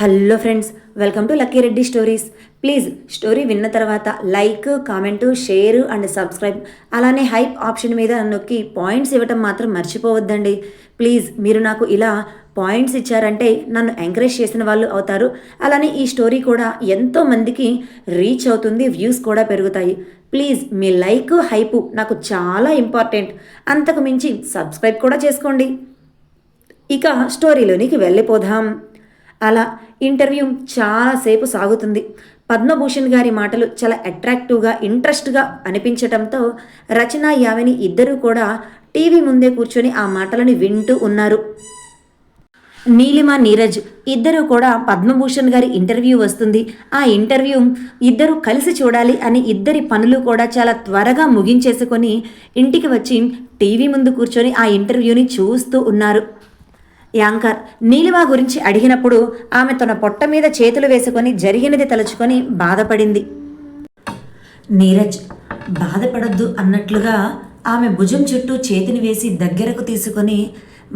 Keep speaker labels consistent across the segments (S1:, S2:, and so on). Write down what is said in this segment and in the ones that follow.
S1: Hello friends welcome to lucky Reddy stories. Please story విన్న తర్వాత like comment share and subscribe. అలానే hype option మీద నొక్కి points ఇవ్వటం మాత్రం మర్చిపోవద్దండి. ప్లీజ్ మీరు నాకు ఇలా పాయింట్స్ ఇచ్చారంటే నన్ను ఎంకరేజ్ చేసిన వాళ్ళు అవుతారు. అలానే ఈ స్టోరీ కూడా ఎంతో మందికి రీచ్ అవుతుంది వ్యూస్ కూడా పెరుగుతాయి. ప్లీజ్ మీ లైక్ హైపు నాకు చాలా ఇంపార్టెంట్. అంతకు మించి సబ్స్క్రైబ్ కూడా చేసుకోండి. ఇక స్టోరీలోనికి వెళ్ళిపోదాం. అలా ఇంటర్వ్యూ చాలాసేపు సాగుతుంది. పద్మభూషణ్ గారి మాటలు చాలా అట్రాక్టివ్గా ఇంట్రెస్ట్గా అనిపించటంతో రచన యామిని ఇద్దరూ కూడా టీవీ ముందే కూర్చొని ఆ మాటలను వింటూ ఉన్నారు. నీలిమ నీరజ్ ఇద్దరు కూడా పద్మభూషణ్ గారి ఇంటర్వ్యూ వస్తుంది. ఆ ఇంటర్వ్యూ ఇద్దరు కలిసి చూడాలి అని ఇద్దరి పనులు కూడా చాలా త్వరగా ముగించేసుకొని ఇంటికి వచ్చి టీవీ ముందు కూర్చొని ఆ ఇంటర్వ్యూని చూస్తూ ఉన్నారు. యాంకర్ నీలిమ గురించి అడిగినప్పుడు ఆమె తన పొట్ట మీద చేతులు వేసుకొని జరిగినది తలుచుకొని బాధపడింది. నీరజ్ బాధపడొద్దు అన్నట్లుగా ఆమె భుజం చుట్టూ చేతిని వేసి దగ్గరకు తీసుకొని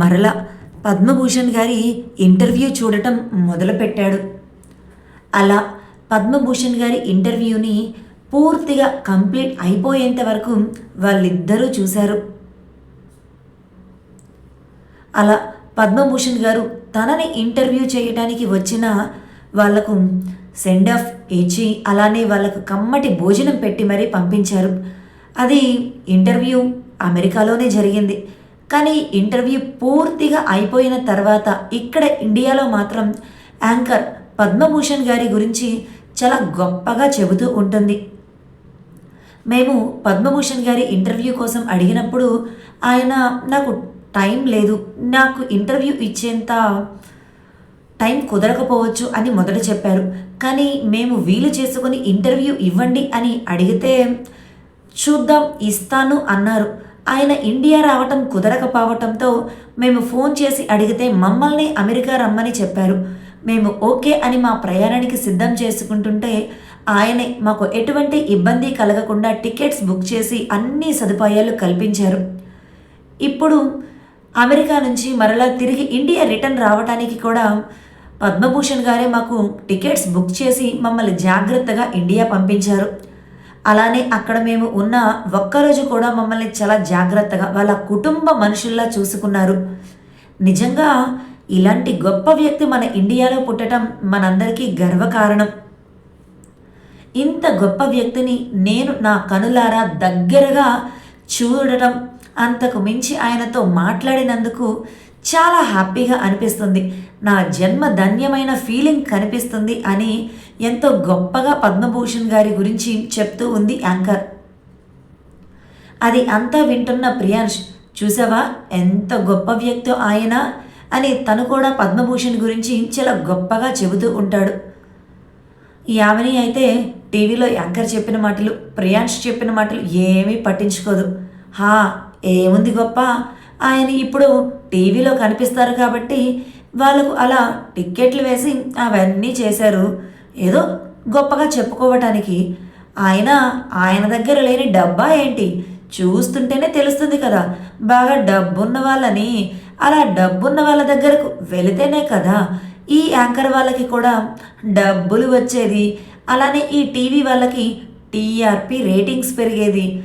S1: మరలా పద్మభూషణ్ గారి ఇంటర్వ్యూ చూడటం మొదలుపెట్టాడు. అలా పద్మభూషణ్ గారి ఇంటర్వ్యూని పూర్తిగా కంప్లీట్ అయిపోయేంత వరకు వాళ్ళిద్దరూ చూశారు. అలా పద్మభూషణ్ గారు తనని ఇంటర్వ్యూ చేయడానికి వచ్చిన వాళ్ళకు సెండ్ ఆఫ్ ఇచ్చి అలానే వాళ్ళకు కమ్మటి భోజనం పెట్టి మరీ పంపించారు. అది ఇంటర్వ్యూ అమెరికాలోనే జరిగింది. కానీ ఇంటర్వ్యూ పూర్తిగా అయిపోయిన తర్వాత ఇక్కడ ఇండియాలో మాత్రం యాంకర్ పద్మభూషణ్ గారి గురించి చాలా గొప్పగా చెబుతూ ఉంటుంది. మేము పద్మభూషణ్ గారి ఇంటర్వ్యూ కోసం అడిగినప్పుడు ఆయన నాకు టైం లేదు. నాకు ఇంటర్వ్యూ ఇచ్చేంత టైం కుదరకపోవచ్చు అని మొదట చెప్పారు. కానీ మేము వీలు చేసుకుని ఇంటర్వ్యూ ఇవ్వండి అని అడిగితే చూద్దాం ఇస్తాను అన్నారు. ఆయన ఇండియా రావటం కుదరకపోవటంతో మేము ఫోన్ చేసి అడిగితే మమ్మల్ని అమెరికా రమ్మని చెప్పారు. మేము ఓకే అని మా ప్రయాణానికి సిద్ధం చేసుకుంటుంటే ఆయనే మాకు ఎటువంటి ఇబ్బంది కలగకుండా టికెట్స్ బుక్ చేసి అన్ని సదుపాయాలు కల్పించారు. ఇప్పుడు అమెరికా నుంచి మరలా తిరిగి ఇండియా రిటర్న్ రావడానికి కూడా పద్మభూషణ్ గారే మాకు టికెట్స్ బుక్ చేసి మమ్మల్ని జాగ్రత్తగా ఇండియా పంపించారు. అలానే అక్కడ మేము ఉన్న ఒక్కరోజు కూడా మమ్మల్ని చాలా జాగ్రత్తగా వాళ్ళ కుటుంబ మనుషుల్లా చూసుకున్నారు. నిజంగా ఇలాంటి గొప్ప వ్యక్తి మన ఇండియాలో పుట్టడం మనందరికీ గర్వకారణం. ఇంత గొప్ప వ్యక్తిని నేను నా కనులారా దగ్గరగా చూడటం అంతకు మించి ఆయనతో మాట్లాడినందుకు చాలా హ్యాపీగా అనిపిస్తుంది. నా జన్మ ధన్యమైన ఫీలింగ్ కనిపిస్తుంది అని ఎంతో గొప్పగా పద్మభూషణ్ గారి గురించి చెప్తూ ఉంది యాంకర్. అది అంతా వింటున్న ప్రియాంష్ చూసావా? ఎంత గొప్ప వ్యక్తో ఆయన అని తను కూడా పద్మభూషణ్ గురించి చాలా గొప్పగా చెబుతూ ఉంటాడు. యామిని అయితే టీవీలో యాంకర్ చెప్పిన మాటలు ప్రియాంష్ చెప్పిన మాటలు ఏమీ పట్టించుకోదు. హా ఏముంది గొప్ప? ఆయన ఇప్పుడు టీవీలో కనిపిస్తారు కాబట్టి వాళ్ళకు అలా టిక్కెట్లు వేసి అవన్నీ చేశారు. ఏదో గొప్పగా చెప్పుకోవటానికి. ఆయన ఆయన దగ్గర లేని డబ్బా ఏంటి? చూస్తుంటేనే తెలుస్తుంది కదా. బాగా డబ్బున్న వాళ్ళని అలా డబ్బున్న వాళ్ళ దగ్గరకు వెళితేనే కదా. ఈ యాంకర్ వాళ్ళకి కూడా డబ్బులు వచ్చేది. అలానే ఈ టీవీ వాళ్ళకి టీఆర్పి రేటింగ్స్ పెరిగేది.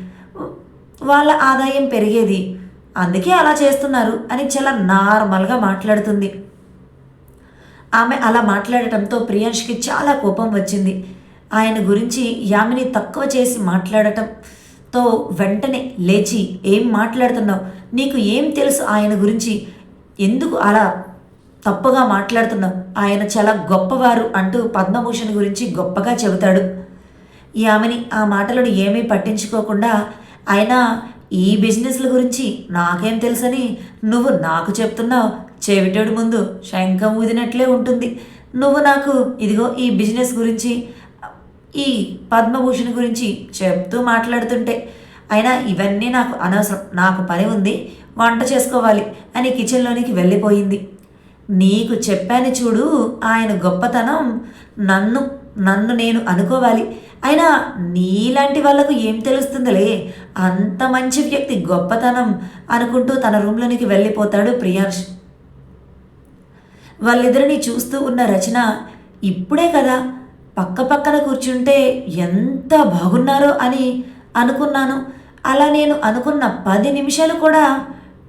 S1: వాళ్ళ ఆదాయం పెరిగేది. అందుకే అలా చేస్తున్నారు అని చాలా నార్మల్గా మాట్లాడుతుంది. ఆమె అలా మాట్లాడటంతో ప్రియాంష్కి చాలా కోపం వచ్చింది. ఆయన గురించి యామిని తక్కువ చేసి మాట్లాడటంతో వెంటనే లేచి ఏం మాట్లాడుతున్నావు? నీకు ఏం తెలుసు ఆయన గురించి? ఎందుకు అలా తప్పుగా మాట్లాడుతున్నావు? ఆయన చాలా గొప్పవారు అంటూ పద్మభూషణ్ గురించి గొప్పగా చెబుతాడు. యామిని ఆ మాటలను ఏమీ పట్టించుకోకుండా అయినా ఈ బిజినెస్ల గురించి నాకేం తెలుసని నువ్వు నాకు చెప్తున్నావు. చెవిటోడు ముందు శంఖం ఊదినట్లే ఉంటుంది. నువ్వు నాకు ఇదిగో ఈ బిజినెస్ గురించి ఈ పద్మభూషణ్ గురించి చెప్తూ మాట్లాడుతుంటే అయినా ఇవన్నీ నాకు అనవసరం. నాకు పని ఉంది. వంట చేసుకోవాలి అని కిచెన్లోనికి వెళ్ళిపోయింది. నీకు చెప్పాను చూడు ఆయన గొప్పతనం నన్ను నన్ను నేను అనుకోవాలి. అయినా నీలాంటి వాళ్ళకు ఏం తెలుస్తుందిలే? అంత మంచి వ్యక్తి గొప్పతనం అనుకుంటూ తన రూమ్లోనికి వెళ్ళిపోతాడు ప్రియాంష్ వాళ్ళిద్దరిని చూస్తూ ఉన్న రచన ఇప్పుడే కదా పక్క పక్కన కూర్చుంటే ఎంత బాగున్నారో అని అనుకున్నాను. అలా నేను అనుకున్న పది నిమిషాలు కూడా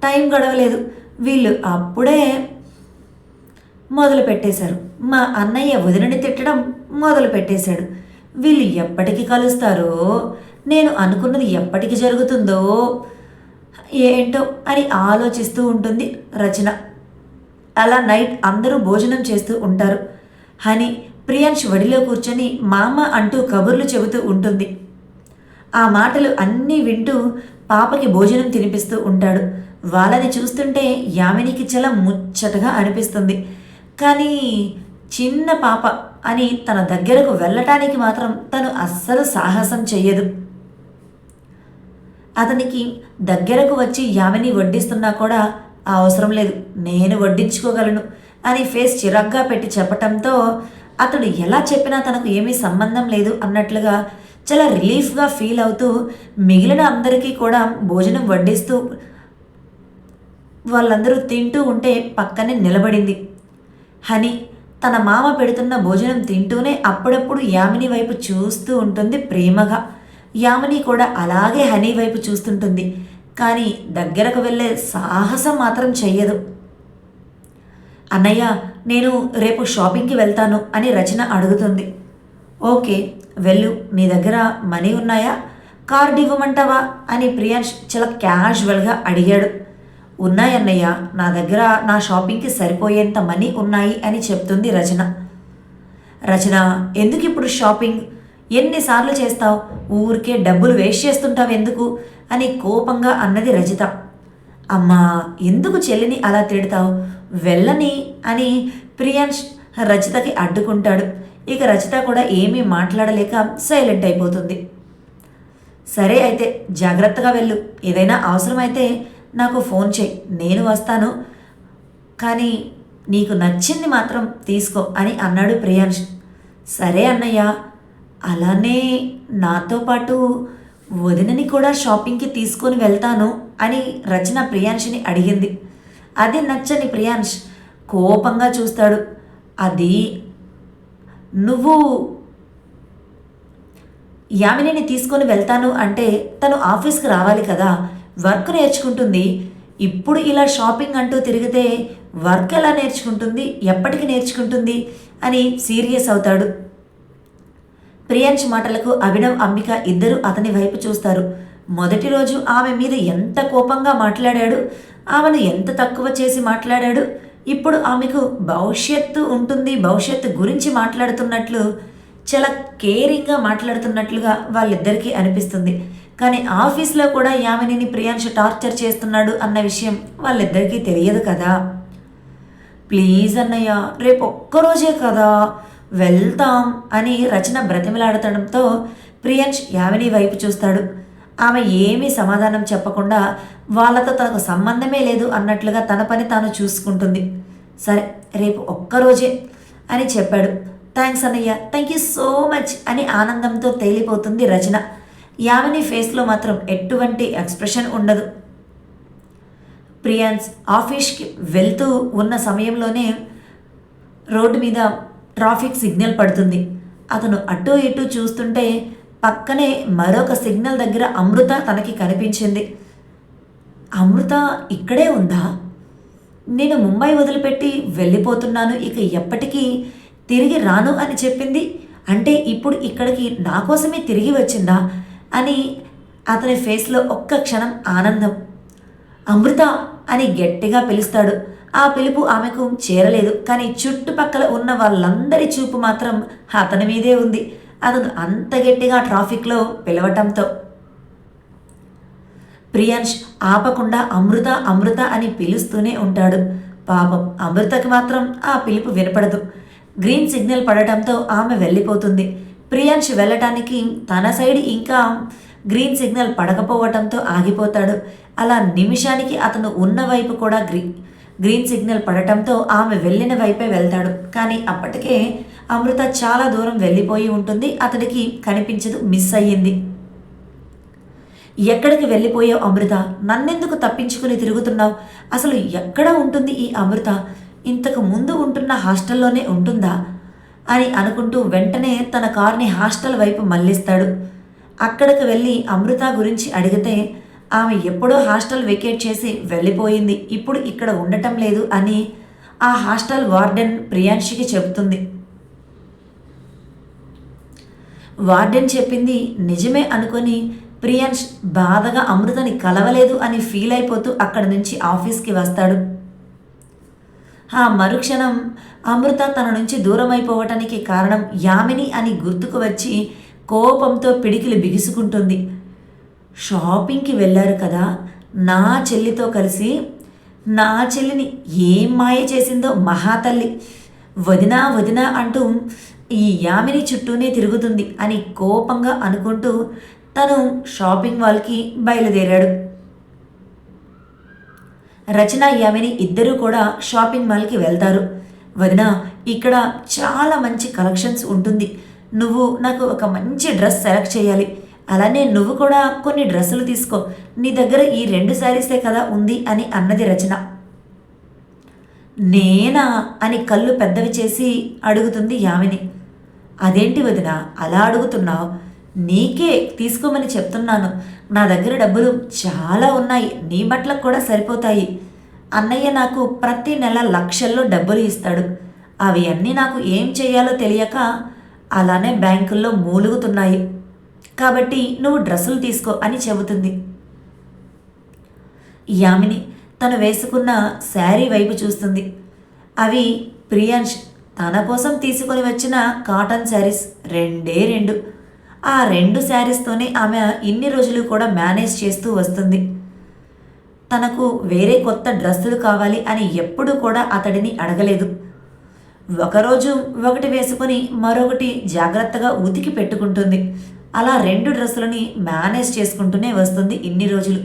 S1: టైం గడవలేదు. వీళ్ళు అప్పుడే మొదలు పెట్టేశారు మా అన్నయ్య వదినని తిట్టడం మొదలు పెట్టేశాడు వీళ్ళు ఎప్పటికి కలుస్తారో? నేను అనుకున్నది ఎప్పటికి జరుగుతుందో? ఏంటో అని ఆలోచిస్తూ ఉంటుంది రచన. అలా నైట్ అందరూ భోజనం చేస్తూ ఉంటారు. హని ప్రియాంష్ వడిలో కూర్చొని మామ అంటూ కబుర్లు చెబుతూ ఉంటుంది. ఆ మాటలు అన్నీ వింటూ పాపకి భోజనం తినిపిస్తూ ఉంటాడు. వాళ్ళని చూస్తుంటే యామినికి చాలా ముచ్చటగా అనిపిస్తుంది. కానీ చిన్న పాప అని తన దగ్గరకు వెళ్ళటానికి మాత్రం తను అస్సలు సాహసం చెయ్యదు. అతనికి దగ్గరకు వచ్చి యామిని వడ్డిస్తున్నా కూడా "ఆ అవసరం లేదు నేను వడ్డించుకోగలను అని ఫేస్ చిరాగ్గా పెట్టి చెప్పటంతో అతడు ఎలా చెప్పినా తనకు ఏమీ సంబంధం లేదు అన్నట్లుగా చాలా రిలీఫ్గా ఫీల్ అవుతూ మిగిలిన అందరికీ కూడా భోజనం వడ్డిస్తూ వాళ్ళందరూ తింటూ ఉంటే పక్కనే నిలబడింది. హని తన మామ పెడుతున్న భోజనం తింటూనే అప్పుడప్పుడు యామిని వైపు చూస్తూ ఉంటుంది ప్రేమగా. యామిని కూడా అలాగే హనీ వైపు చూస్తుంటుంది. కానీ దగ్గరకు వెళ్ళే సాహసం మాత్రం చెయ్యదు. అన్నయ్య నేను రేపు షాపింగ్కి వెళ్తాను అని రచన అడుగుతుంది. ఓకే వెళ్ళు. నీ దగ్గర మనీ ఉన్నాయా? కార్డు ఇవ్వమంటావా? అని ప్రియాంష్ చాలా క్యాజువల్గా అడిగాడు. ఉన్నాయన్నయ్య నా దగ్గర నా షాపింగ్కి సరిపోయేంత మనీ ఉన్నాయి అని చెప్తుంది రచన. రచన ఎందుకు ఇప్పుడు షాపింగ్ ఎన్నిసార్లు చేస్తావు? ఊరికే డబ్బులు వేస్ట్ చేస్తుంటావు ఎందుకు? అని కోపంగా అన్నది రజిత. అమ్మా ఎందుకు చెల్లిని అలా తిడతావు? వెళ్ళని అని ప్రియాంష్ రచితకి అడ్డుకుంటాడు. ఇక రచిత కూడా ఏమీ మాట్లాడలేక సైలెంట్ అయిపోతుంది. సరే అయితే జాగ్రత్తగా వెళ్ళు. ఏదైనా అవసరమైతే నాకు ఫోన్ చేయి నేను వస్తాను. కానీ నీకు నచ్చింది మాత్రం తీసుకో అని అన్నాడు ప్రియాంష్ సరే అన్నయ్య. అలానే నాతో పాటు వదినని కూడా షాపింగ్కి తీసుకొని వెళ్తాను అని రచన ప్రియాంష్ని అడిగింది. అది నచ్చని ప్రియాంష్ కోపంగా చూస్తాడు. అది నువ్వు యామినిని తీసుకొని వెళ్తాను అంటే తను ఆఫీస్కి రావాలి కదా. వర్క్ నేర్చుకుంటుంది. ఇప్పుడు ఇలా షాపింగ్ అంటూ తిరిగితే వర్క్ ఎలా నేర్చుకుంటుంది ఎప్పటికి నేర్చుకుంటుంది అని సీరియస్ అవుతాడు. ప్రియాంష్ మాటలకు అభినవ్ అంబిక ఇద్దరు అతని వైపు చూస్తారు. మొదటి రోజు ఆమె మీద ఎంత కోపంగా మాట్లాడాడు ఆమెను ఎంత తక్కువ చేసి మాట్లాడాడు ఇప్పుడు ఆమెకు భవిష్యత్తు ఉంటుంది భవిష్యత్తు గురించి మాట్లాడుతున్నట్లు చాలా కేరింగ్గా మాట్లాడుతున్నట్లుగా వాళ్ళిద్దరికీ అనిపిస్తుంది. కానీ ఆఫీస్లో కూడా యామినిని ప్రియాంష్ టార్చర్ చేస్తున్నాడు అన్న విషయం వాళ్ళిద్దరికీ తెలియదు కదా. ప్లీజ్ అన్నయ్య రేపు ఒక్కరోజే కదా వెళ్తాం అని రచన బ్రతిమలాడటంతో ప్రియాంష్ యామిని వైపు చూస్తాడు. ఆమె ఏమీ సమాధానం చెప్పకుండా వాళ్ళతో తనకు సంబంధమే లేదు అన్నట్లుగా తన పని తాను చూసుకుంటుంది. సరే రేపు ఒక్కరోజే అని చెప్పాడు. థ్యాంక్స్ అన్నయ్య థ్యాంక్ యూ సో మచ్ అని ఆనందంతో తేలిపోతుంది రచన. యామిని ఫేస్లో మాత్రం ఎటువంటి ఎక్స్ప్రెషన్ ఉండదు. ప్రియాన్స్ ఆఫీస్కి వెళ్తూ ఉన్న సమయంలోనే రోడ్డు మీద ట్రాఫిక్ సిగ్నల్ పడుతుంది. అతను అటు ఇటు చూస్తుంటే పక్కనే మరొక సిగ్నల్ దగ్గర అమృత తనకి కనిపించింది. అమృత ఇక్కడే ఉందా? నేను ముంబై వదిలిపెట్టి వెళ్ళిపోతున్నాను ఇక ఎప్పటికీ తిరిగి రాను అని చెప్పింది. అంటే ఇప్పుడు ఇక్కడికి నా కోసమే తిరిగి వచ్చిందా? అని అతని ఫేస్లో ఒక్క క్షణం ఆనందం. అమృత అని గట్టిగా పిలుస్తాడు. ఆ పిలుపు ఆమెకు చేరలేదు. కానీ చుట్టుపక్కల ఉన్న వాళ్ళందరి చూపు మాత్రం అతని మీదే ఉంది. అతను అంత గట్టిగా ట్రాఫిక్లో పిలవటంతో. ప్రియాంష్ ఆపకుండా అమృత అమృత అని పిలుస్తూనే ఉంటాడు. పాపం అమృతకి మాత్రం ఆ పిలుపు వినపడదు. గ్రీన్ సిగ్నల్ పడటంతో ఆమె వెళ్ళిపోతుంది. ప్రియాంష్ వెళ్ళటానికి తన సైడ్ ఇంకా గ్రీన్ సిగ్నల్ పడకపోవటంతో ఆగిపోతాడు. అలా నిమిషానికి అతను ఉన్న వైపు కూడా గ్రీ గ్రీన్ సిగ్నల్ పడటంతో ఆమె వెళ్ళిన వైపే వెళ్తాడు. కానీ అప్పటికే అమృత చాలా దూరం వెళ్ళిపోయి ఉంటుంది. అతడికి కనిపించదు మిస్ అయ్యింది. ఎక్కడికి వెళ్ళిపోయావు అమృత? నన్నెందుకు తప్పించుకుని తిరుగుతున్నావు? అసలు ఎక్కడ ఉంటుంది ఈ అమృత? ఇంతకు ముందు ఉంటున్న హాస్టల్లోనే ఉంటుందా? అని అనుకుంటూ వెంటనే తన కార్ని హాస్టల్ వైపు మళ్ళిస్తాడు అక్కడికి వెళ్ళి అమృత గురించి అడిగితే ఆమె ఎప్పుడో హాస్టల్ వెకేట్ చేసి వెళ్ళిపోయింది. ఇప్పుడు ఇక్కడ ఉండటం లేదు అని ఆ హాస్టల్ వార్డెన్ ప్రియాంషికి చెబుతుంది. వార్డెన్ చెప్పింది నిజమే అనుకొని ప్రియాంష్ బాధగా అమృతని కలవలేదు అని ఫీల్ అయిపోతూ అక్కడి నుంచి ఆఫీస్కి వస్తాడు. ఆ మరుక్షణం అమృత తన నుంచి దూరం అయిపోవటానికి కారణం యామిని అని గుర్తుకు వచ్చి కోపంతో పిడికిలు బిగుసుకుంటుంది. షాపింగ్కి వెళ్ళారు కదా నా చెల్లితో కలిసి నా చెల్లిని ఏం మాయ చేసిందో మహాతల్లి. వదినా వదినా అంటూ ఈ యామిని చుట్టూనే తిరుగుతుంది అని కోపంగా అనుకుంటూ తను షాపింగ్ మాల్కి బయలుదేరాడు. రచన యామిని ఇద్దరూ కూడా షాపింగ్ మాల్కి వెళ్తారు. వదిన ఇక్కడ చాలా మంచి కలెక్షన్స్ ఉంటుంది. నువ్వు నాకు ఒక మంచి డ్రెస్ సెలెక్ట్ చేయాలి. అలానే నువ్వు కూడా కొన్ని డ్రెస్సులు తీసుకో. నీ దగ్గర ఈ రెండు శారీసే కదా ఉంది అని అన్నది రచన. నేనా? అని కళ్ళు పెద్దవి చేసి అడుగుతుంది యామిని. అదేంటి వదిన అలా అడుగుతున్నావు? నీకే తీసుకోమని చెప్తున్నాను. నా దగ్గర డబ్బులు చాలా ఉన్నాయి. నీ బట్టలకు కూడా సరిపోతాయి. అన్నయ్య నాకు ప్రతి నెల లక్షల్లో డబ్బులు ఇస్తాడు. అవి అన్నీ నాకు ఏం చేయాలో తెలియక అలానే బ్యాంకుల్లో మూలుగుతున్నాయి. కాబట్టి నువ్వు డ్రెస్సులు తీసుకో అని చెబుతుంది. యామిని తను వేసుకున్న శారీ వైపు చూస్తుంది. అవి ప్రియాంష్ తన కోసం తీసుకొని వచ్చిన కాటన్ శారీస్ రెండే రెండు. ఆ రెండు శారీస్తోనే ఆమె ఇన్ని రోజులు కూడా మేనేజ్ చేస్తూ వస్తుంది. తనకు వేరే కొత్త డ్రెస్సులు కావాలి అని ఎప్పుడూ కూడా అతడిని అడగలేదు. ఒకరోజు ఒకటి వేసుకొని మరొకటి జాగ్రత్తగా ఉతికి పెట్టుకుంటుంది. అలా రెండు డ్రెస్సులని మేనేజ్ చేసుకుంటూనే వస్తుంది ఇన్ని రోజులు.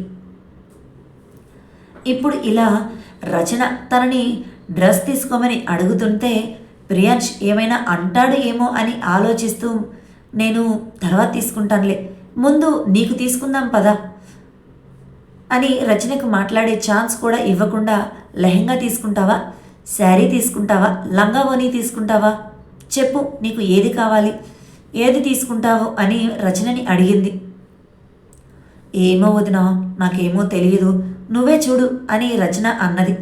S1: ఇప్పుడు ఇలా రచన తనని డ్రెస్ తీసుకోమని అడుగుతుంటే ప్రియాంష్ ఏమైనా అంటాడు ఏమో అని ఆలోచిస్తూ నేను తర్వాత తీసుకుంటానులే. ముందు నీకు తీసుకుందాం పదా. అని రచనకు మాట్లాడే ఛాన్స్ కూడా ఇవ్వకుండా లెహంగా తీసుకుంటావా? శారీ తీసుకుంటావా? లంగా ఓని తీసుకుంటావా? చెప్పు నీకు ఏది కావాలి? ఏది తీసుకుంటావు? అని రచనని అడిగింది. ఏమో వదినా నాకేమో తెలియదు నువ్వే చూడు అని రచన అన్నది.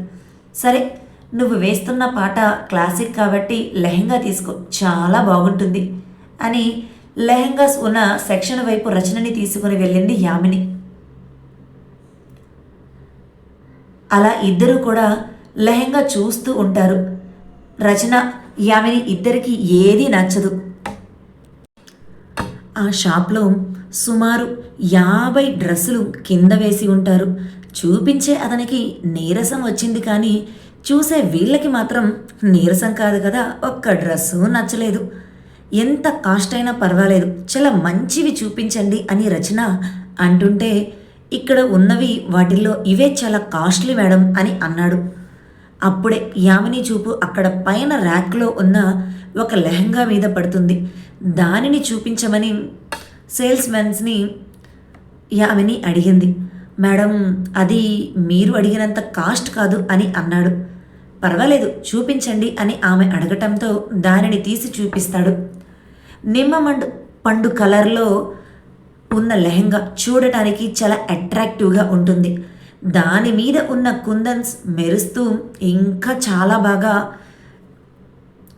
S1: సరే నువ్వు వేస్తున్న పాట క్లాసిక్ కాబట్టి లెహంగా తీసుకో. చాలా బాగుంటుంది. అని లెహంగాస్ ఉన్న సెక్షన్ వైపు రచనని తీసుకుని వెళ్ళింది యామిని. అలా ఇద్దరు కూడా లెహంగా చూస్తూ ఉంటారు. రచన యామిని ఇద్దరికి ఏదీ నచ్చదు. ఆ షాప్లో సుమారు యాభై డ్రెస్సులు కింద వేసి ఉంటారు. చూపించే అతనికి నీరసం వచ్చింది కానీ చూసే వీళ్ళకి మాత్రం నీరసం కాదు కదా ఒక్క డ్రెస్సు నచ్చలేదు. ఎంత కాస్ట్ అయినా పర్వాలేదు. చాలా మంచివి చూపించండి అని రచన అంటుంటే ఇక్కడ ఉన్నవి వాటిల్లో ఇవే చాలా కాస్ట్లీ మేడం అని అన్నాడు. అప్పుడే యామిని చూపు అక్కడ పైన ర్యాక్లో ఉన్న ఒక లెహంగా మీద పడుతుంది. దానిని చూపించమని సేల్స్మెన్స్ని యామిని అడిగింది. మేడం అది మీరు అడిగినంత కాస్ట్ కాదు అని అన్నాడు. పర్వాలేదు చూపించండి అని ఆమె అడగటంతో దానిని తీసి చూపిస్తాడు. నిమ్మమండు పండు కలర్లో ఉన్న లెహంగా చూడటానికి చాలా అట్రాక్టివ్గా ఉంటుంది. దాని మీద ఉన్న కుందన్స్ మెరుస్తూ ఇంకా చాలా బాగా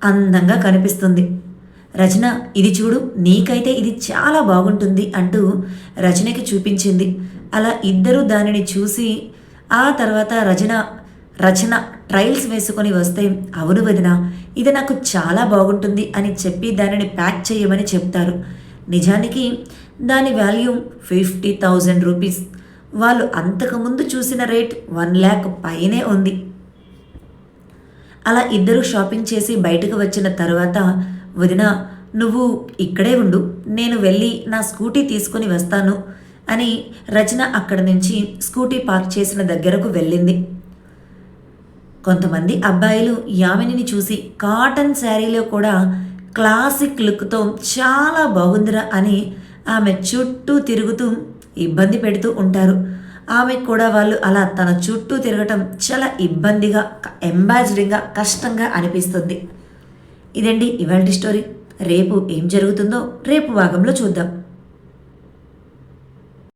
S1: అందంగా కనిపిస్తుంది. రచన ఇది చూడు నీకైతే ఇది చాలా బాగుంటుంది అంటూ రచనకి చూపించింది. అలా ఇద్దరు దానిని చూసి ఆ తర్వాత రచన రచన ట్రయల్స్ వేసుకొని వస్తే అవును వదిన ఇది నాకు చాలా బాగుంటుంది అని చెప్పి దానిని ప్యాక్ చేయమని చెప్తారు. నిజానికి దాని వాల్యూ ఫిఫ్టీ థౌజండ్ రూపీస్. వాళ్ళు అంతకుముందు చూసిన రేట్ వన్ ల్యాక్ పైనే ఉంది. అలా ఇద్దరు షాపింగ్ చేసి బయటకు వచ్చిన తర్వాత వదిన నువ్వు ఇక్కడే ఉండు నేను వెళ్ళి నా స్కూటీ తీసుకొని వస్తాను అని రచన అక్కడి నుంచి స్కూటీ పార్క్ చేసిన దగ్గరకు వెళ్ళింది. కొంతమంది అబ్బాయిలు యామినిని చూసి కాటన్ శారీలో కూడా క్లాసిక్ లుక్తో చాలా బాగుందిరా అని ఆమె చుట్టూ తిరుగుతూ ఇబ్బంది పెడుతూ ఉంటారు. ఆమెకు కూడా వాళ్ళు అలా తన చుట్టూ తిరగటం చాలా ఇబ్బందిగా ఎంబాజిడింగ్గా కష్టంగా అనిపిస్తుంది. ఇదండి ఇవాళ స్టోరీ. రేపు ఏం జరుగుతుందో రేపు భాగంలో చూద్దాం.